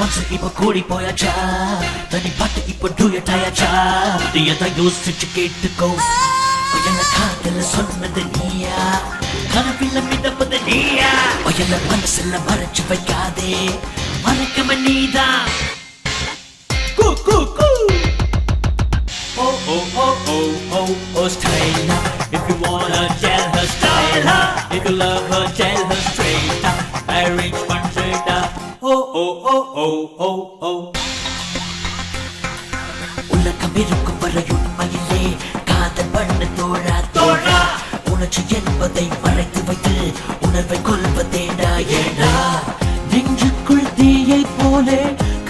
மனசு இப்ப கூடி போயாச்சா தனி பாட்டு இப்ப டூயட்டாயாச்சா நீ எதை யோசிச்சு கேட்டுக்கோ என்ன காதல சொன்னது நீயா கனவில மிதப்பது நீயா என்ன மனசுல மறைச்சு வைக்காதே மறக்கம நீதான் கூ கூ கூ Oh, oh, oh, oh, oh, oh, straight up. If you wanna tell her, style her. If you love her, tell her straight up. I reach my oh, oh, oh, உலகம் இருக்கும் வரை உண்மையிலே காதல் பண்ண தோழா தோழா உணர்ச்சி என்பதை மறைத்து வைத்து உணர்வை கொள்வதேடா ஏடா நெஞ்சுக்குள் தீயை போலே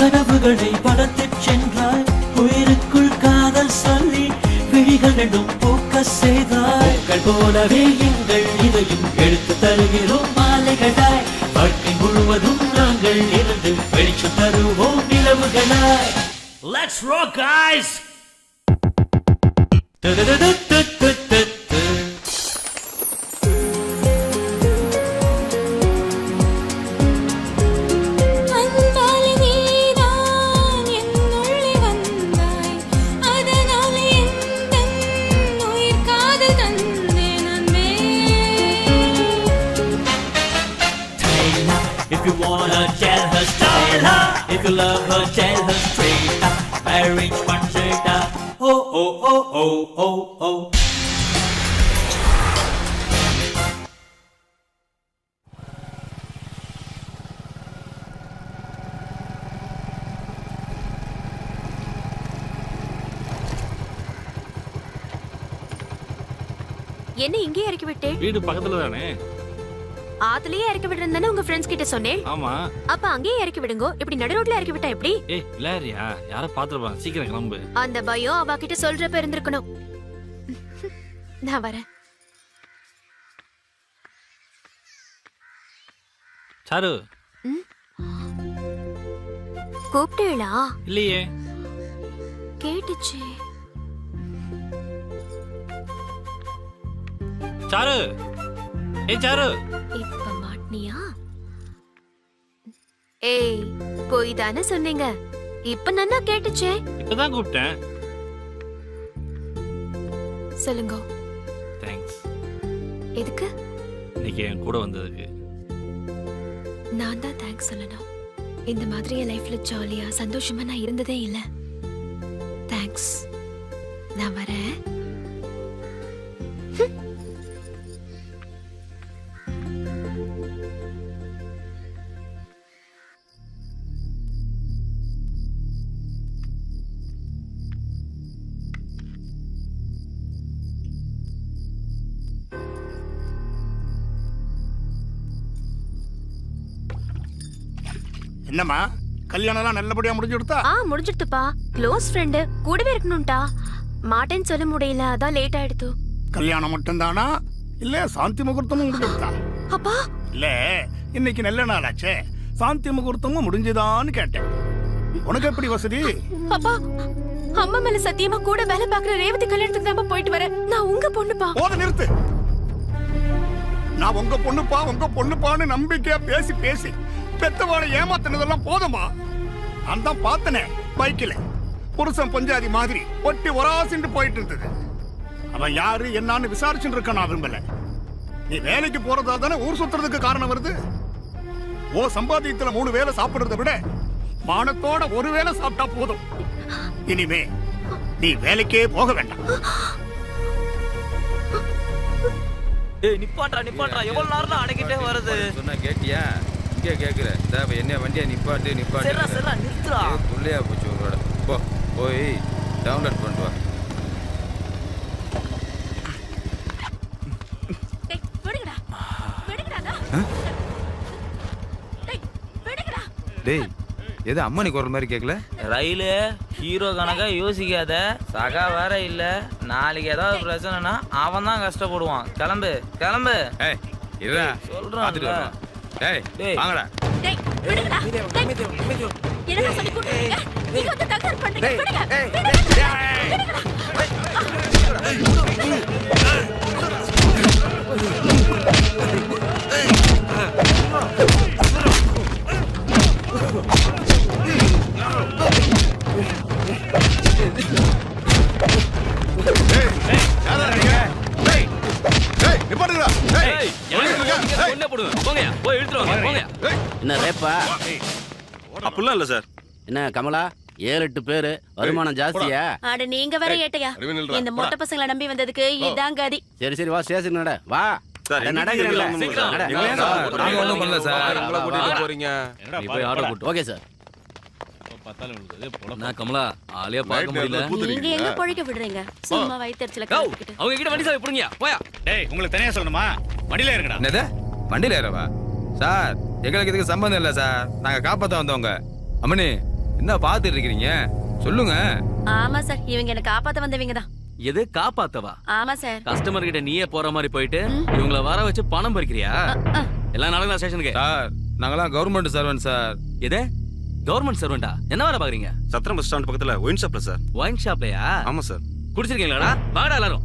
கனவுகளை வளர்த்து சென்றாய் உயிருக்குள் காதல் சொல்லி விழிகள் ரெண்டும் பூக்க செய்தாய் பூக்கள் போலவே எங்கள் இதையும் எடுத்து தருகிறோம் மாலைகளாய் வாழ்க்கை முழுவதும் நாங்கள் இருந்து வெளிச்சம் தருவோம் நிலவுகளாய் Let's rock, guys! tell her, style her. If you love her, tell her straight up. Arrange one straight up. Oh, oh, oh, oh, oh, oh. என்ன இங்கேயே இறக்கி விட்டேன் வீடு பக்கத்துல தானே ஆத்துலயே இறக்கி விடுறேன்னு உங்க ஃப்ரெண்ட்ஸ் கிட்ட சொன்னேன்? ஆமா. அப்ப அங்கேயே இறக்கி விடுங்க. இப்படி நடு ரோட்ல இறக்கி விட்டா எப்படி? ஏய் விளையாடுறியா? யாரோ பாத்துருப்பாங்க சீக்கிரம் கிளம்பு. அந்த பயம் அவ கிட்ட சொல்றப்ப இருந்திருக்கணும். நான் வரேன். சாரு. கூப்பிட்டேளா இல்லையே. கேட்டுச்சு. சாரு. ஏய் சாரு. ஏய் போய் தானே சொன்னீங்க. இப்ப நன்னா கேட்டுச்சே. இப்பதான் கூப்பிட்டேன். சொல்லுங்க. தேங்க்ஸ் எதுக்கு? இன்னைக்கு என் கூட வந்ததுக்கு. நான் தான் தேங்க்ஸ் சொல்லணும். இந்த மாதிரி என் லைஃப்ல ஜாலியா சந்தோஷமா நான் இருந்ததே இல்ல. தேங்க்ஸ் நான் வரேன். என்னம்மா? கல்யாணம்லாம் நல்லபடியா முடிஞ்சு கொடுத்தா ஆ முடிஞ்சிடுத்துப்பா. க்ளோஸ் ஃப்ரெண்டு கூடவே இருக்கணும்டா. மாட்டேன்னு சொல்ல முடியல அதான் லேட் ஆயிடுத்து. கல்யாணம் மட்டும்தானா? இல்ல சாந்தி முகூர்த்தமும் முடிஞ்சு கொடுத்தா அப்பா! இல்ல இன்னைக்கு நல்ல நாளாச்சே. சாந்தி முகூர்த்தமும் முடிஞ்சுதான்னு கேட்டேன். உனக்கு எப்படி வசதி? அப்பா அம்மா மேல சத்தியமா கூட வேலை பாக்குற ரேவதி கல்யாணத்துக்கு தான் போயிட்டு வரேன். நான் உங்க பொண்ணுப்பா. போத நிறுத்து. நான் உங்க பொண்ணுப்பா உங்க பொண்ணுப்பான்னு நம்பிக்கையா பேசி பேசி. பெத்தவாளை ஏமாத்தினதெல்லாம் போதுமா? தான் பார்த்தனே பைக்கில். புருஷன் பஞ்சாதி மாதிரி ஒட்டி ஒராசிண்டு போயிட்டு இருந்தது. அவன் யாரு என்னன்னு விசாரிச்சுட்டு இருக்க நான் விரும்பல. நீ வேலைக்கு போறதா தானே ஊர் சுத்துறதுக்கு காரணம் வருது? ஓ சம்பாதியத்துல மூணு வேளை சாப்பிடுறதை விட மானத்தோட ஒரு வேளை சாப்பிட்டா போதும். இனிமே நீ வேலைக்கே போக வேண்டாம். ஏய் நிப்பாட்றா நிப்பாட்றா. எவ்வளவு நேரம் அடக்கிட்டே வருது? சொன்னா கேட்டியா? இங்கே கேட்குற இந்த என்ன வண்டியை நிப்பாட்டு நிப்பாட்டு ஏ, புள்ளையா போச்சு உங்களோட போ போய் டவுன்லோட் பண்ணிட்டு வா. டேய் எது அம்மனி குரல் மாதிரி கேட்கல ரயிலு ஹீரோ கணக்கா யோசிக்காத. சகா வேற இல்ல. நாளைக்கு ஏதாவது பிரச்சனைனா அவன் தான் கஷ்டப்படுவான். கிளம்பு கிளம்பு. ஏய் டேய் டேய். வாங்கடா. டேய் விடுங்கடா. டேய் என்ன சொல்லி கூப்பிடுறீங்க நீங்க வந்து தகராறு பண்றீங்க. விடுங்க போடுங்க போங்கயா போய் இழுத்துட்டு வாங்க போங்கயா என்ன ரேப்பா? அப்படிலாம் இல்ல சார். என்ன கமலா? ஏழு எட்டு பேரு. வருமானம் ஜாஸ்தியா? அட நீங்க வேற ஏட்டையா? இந்த மொட்டை பசங்களை நம்பி வந்ததுக்கு இதான் கதி. சரி சரி வா ஸ்டேஷன் நட வா கமலா? ஆளையா பார்க்க முடியல. நீங்க எங்க பொழைக்க விடுறீங்க? சும்மா யோ, அவங்க கிட்ட வண்டி சாவி புடுங்கயா? போயா. டேய் உங்களுக்கு தனியா சொல்லணுமா? வண்டியில இருக்கடா என்னது? வண்டியில ஏறவா? சார் எங்களுக்கு இதுக்கு சம்பந்தம் இல்ல சார். நாங்க காப்பாத்த வந்தவங்க. அம்மனி என்ன பாத்துட்டு இருக்கிறீங்க சொல்லுங்க. ஆமா சார் இவங்க என்ன காப்பாத்த வந்தவங்க தான். எது காப்பாத்தவா? ஆமா சார். கஸ்டமர் கிட்ட நீயே போற மாதிரி போயிட்டு இவங்கள வர வச்சு பணம் பறிக்கிறியா? எல்லா நாளும் ஸ்டேஷனுக்கு? சார் நாங்களாம் கவர்மெண்ட் சர்வன்ட் சார். எது? கவர்மெண்ட் சர்வெண்டா என்ன வேலை பாக்குறீங்க சத்திரம் பஸ் ஸ்டாண்ட் பக்கத்துல ஒயின் ஷாப்ல சார். ஒயின் ஷாப்லயா ஆமா சார். குடிச்சிருக்கீங்களாடா? வாடா எல்லாரும்.